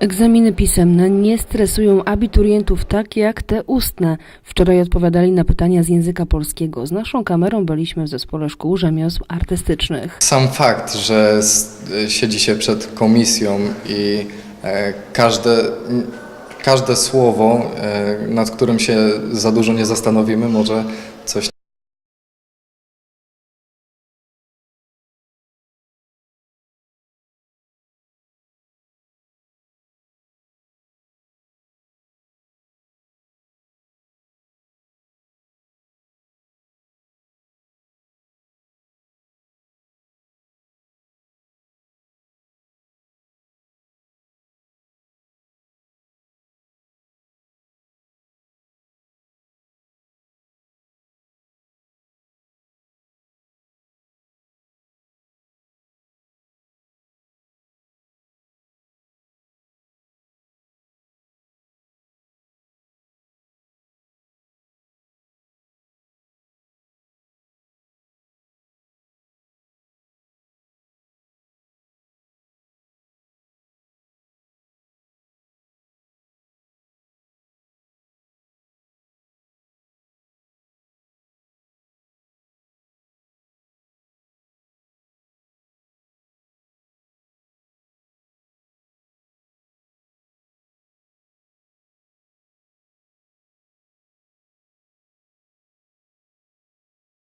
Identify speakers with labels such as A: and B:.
A: Egzaminy pisemne nie stresują abiturientów tak jak te ustne. Wczoraj odpowiadali na pytania z języka polskiego. Z naszą kamerą byliśmy w zespole szkół rzemiosł artystycznych.
B: Sam fakt, że y, siedzi się przed komisją i e, każde, każde słowo, e, nad którym się za dużo nie zastanowimy, może coś.